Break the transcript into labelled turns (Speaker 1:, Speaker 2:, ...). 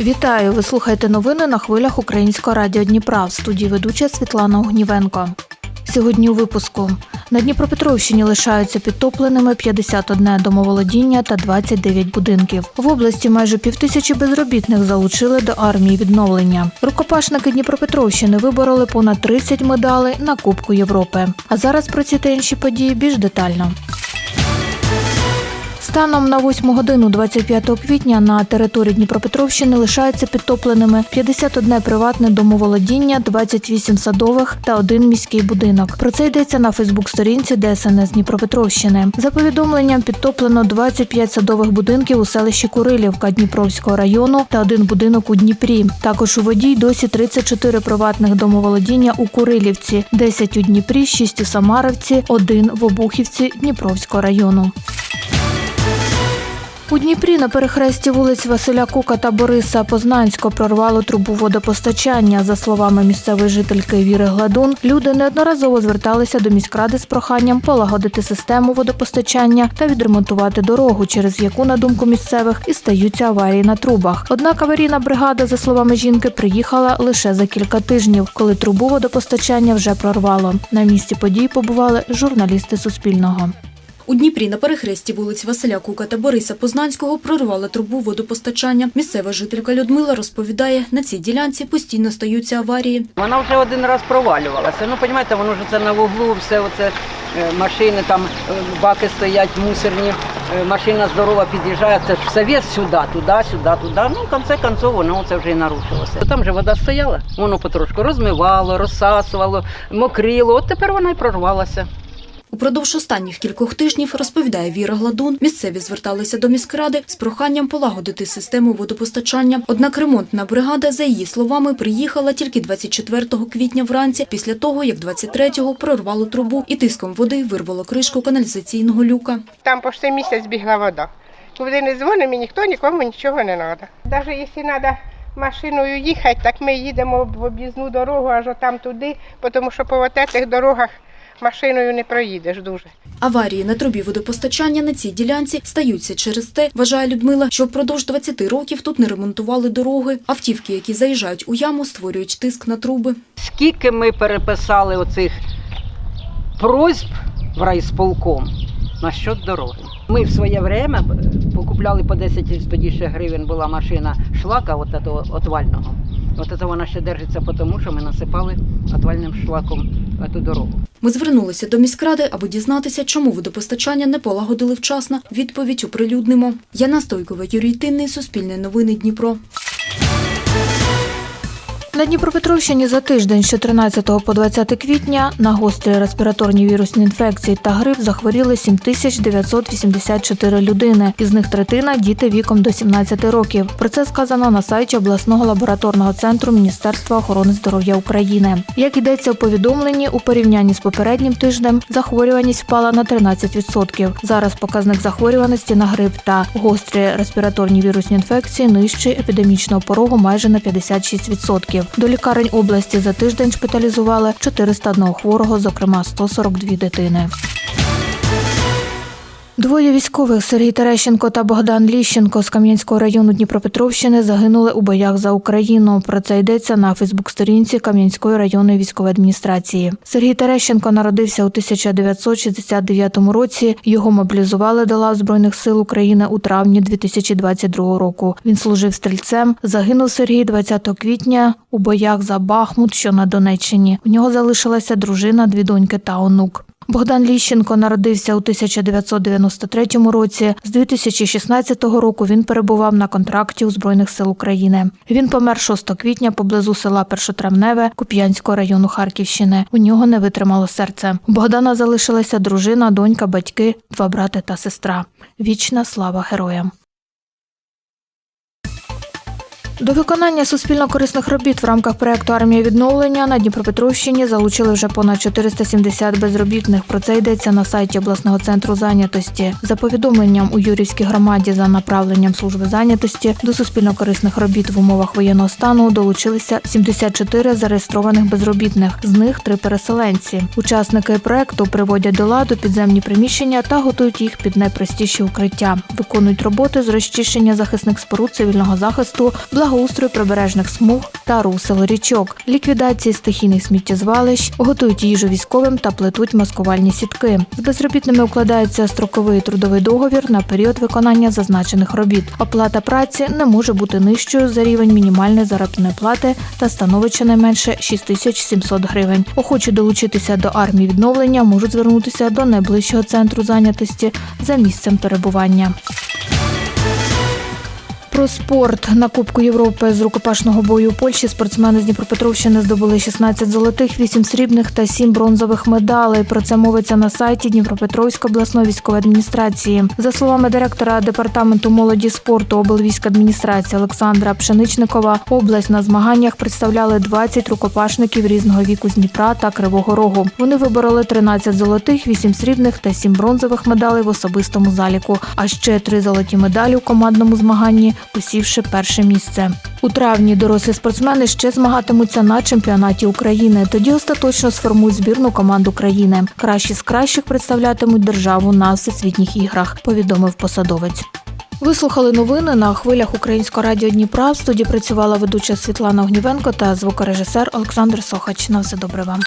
Speaker 1: Вітаю! Ви слухаєте новини на хвилях Українського радіо Дніпра. В студії ведуча Світлана Огнівенко. Сьогодні у випуску на Дніпропетровщині лишаються підтопленими 51 домоволодіння та 29 будинків. В області майже півтисячі безробітних залучили до армії відновлення. Рукопашники Дніпропетровщини вибороли понад 30 медалей на Кубку Європи. А зараз про ці та інші події більш детально. Станом на 8 годину 25 квітня на території Дніпропетровщини лишаються підтопленими 51 приватне домоволодіння, 28 садових та один міський будинок. Про це йдеться на Фейсбук-сторінці ДСНС Дніпропетровщини. За повідомленням підтоплено 25 садових будинків у селищі Курилівка Дніпровського району та один будинок у Дніпрі. Також у воді й досі 34 приватних домоволодіння у Курилівці, 10 у Дніпрі, 6 у Самаровці, 1 в Обухівці Дніпровського району. У Дніпрі на перехресті вулиць Василя Кука та Бориса Познанського прорвало трубу водопостачання. За словами місцевої жительки Віри Гладун, люди неодноразово зверталися до міськради з проханням полагодити систему водопостачання та відремонтувати дорогу, через яку, на думку місцевих, і стаються аварії на трубах. Однак аварійна бригада, за словами жінки, приїхала лише за кілька тижнів, коли трубу водопостачання вже прорвало. На місці подій побували журналісти Суспільного.
Speaker 2: У Дніпрі на перехресті вулиць Василя Кука та Бориса Познанського прорвали трубу водопостачання. Місцева жителька Людмила розповідає, на цій ділянці постійно стаються аварії.
Speaker 3: Вона вже один раз провалювалася. Ну, розумієте, воно ж це на вуглу, все оце е, машини, там е, баки стоять, мусорні, е, машина здорова під'їжджає, це ж все вес сюди, туди, сюди, туди. Ну, в конце концов, воно це вже і нарушилося. Там же вода стояла, воно потрошку розмивало, розсасувало, мокріло. От тепер вона й прорвалася.
Speaker 2: Упродовж останніх кількох тижнів, розповідає Віра Гладун, місцеві зверталися до міськради з проханням полагодити систему водопостачання. Однак ремонтна бригада, за її словами, приїхала тільки 24 квітня вранці, після того, як 23-го прорвало трубу і тиском води вирвало кришку каналізаційного люка.
Speaker 4: Там почти місяць бігла вода. Куди не дзвонимо, ніхто нікому нічого не треба. Навіть якщо треба машиною їхати, так ми їдемо в об'їзну дорогу аж там туди, тому що по цих дорогах машиною не проїдеш дуже.
Speaker 2: Аварії на трубі водопостачання на цій ділянці стаються через те, вважає Людмила, що впродовж 20 років тут не ремонтували дороги. Автівки, які заїжджають у яму, створюють тиск на труби.
Speaker 3: Скільки ми переписали оцих просьб в райсполком насчет дороги. Ми в своє время покупляли по 10 тоді ще гривень була машина шлака от этого отвального. От це вона ще держиться, тому що ми насипали отвальним шлаком цю дорогу.
Speaker 2: Ми звернулися до міськради, аби дізнатися, чому водопостачання не полагодили вчасно. Відповідь оприлюднимо. Яна Стойкова, Юрій Тинний, Суспільне новини Дніпро.
Speaker 1: На Дніпропетровщині за тиждень з 14 по 20 квітня на гострі респіраторні вірусні інфекції та грип захворіли 7984 людини. Із них третина діти віком до 17 років. Про це сказано на сайті обласного лабораторного центру Міністерства охорони здоров'я України. Як йдеться у повідомленні, у порівнянні з попереднім тижнем захворюваність впала на 13%. Зараз показник захворюваності на грип та гострі респіраторні вірусні інфекції нижчий епідемічного порогу майже на 56%. До лікарень області за тиждень шпиталізували 401 хворого, зокрема 142 дитини. Двоє військових Сергій Терещенко та Богдан Ліщенко з Кам'янського району Дніпропетровщини загинули у боях за Україну. Про це йдеться на Фейсбук-сторінці Кам'янської районної військової адміністрації. Сергій Терещенко народився у 1969 році. Його мобілізували до лав збройних сил України у травні 2022 року. Він служив стрільцем. Загинув Сергій 20 квітня у боях за Бахмут, що на Донеччині. В нього залишилася дружина, дві доньки та онук. Богдан Ліщенко народився у 1993 році. З 2016 року він перебував на контракті у Збройних сил України. Він помер 6 квітня поблизу села Першотравневе Куп'янського району Харківщини. У нього не витримало серце. У Богдана залишилася дружина, донька, батьки, два брати та сестра. Вічна слава героям. До виконання суспільно-корисних робіт в рамках проекту Армія відновлення на Дніпропетровщині залучили вже понад 470 безробітних. Про це йдеться на сайті обласного центру зайнятості. За повідомленням у Юрівській громаді за направленням служби зайнятості до суспільно-корисних робіт в умовах воєнного стану долучилися 74 зареєстрованих безробітних, з них три переселенці. Учасники проекту приводять до ладу підземні приміщення та готують їх під найпростіші укриття. Виконують роботи з розчищення захисних споруд цивільного захисту, благоустрою прибережних смуг та русел річок, ліквідації стихійних сміттєзвалищ, готують їжу військовим та плетуть маскувальні сітки. З безробітними укладається строковий трудовий договір на період виконання зазначених робіт. Оплата праці не може бути нижчою за рівень мінімальної заробітної плати та становить щонайменше 6700 гривень. Охочі долучитися до армії відновлення можуть звернутися до найближчого центру зайнятості за місцем перебування. Про спорт на Кубку Європи з рукопашного бою у Польщі спортсмени з Дніпропетровщини здобули 16 золотих, 8 срібних та 7 бронзових медалей. Про це мовиться на сайті Дніпропетровської обласної військової адміністрації. За словами директора департаменту молоді спорту облвійськадміністрації Олександра Пшеничникова, область на змаганнях представляли 20 рукопашників різного віку з Дніпра та Кривого Рогу. Вони вибороли 13 золотих, 8 срібних та 7 бронзових медалей в особистому заліку, а ще три золоті медалі у командному змаганні, посівши перше місце. У травні дорослі спортсмени ще змагатимуться на чемпіонаті України. Тоді остаточно сформують збірну команду країни. Кращі з кращих представлятимуть державу на всесвітніх іграх. Повідомив посадовець. Ви новини на хвилях Українського радіо Дніпра. В студії працювала ведуча Світлана Огнівенко та звукорежисер Олександр Сохач. На все добре вам.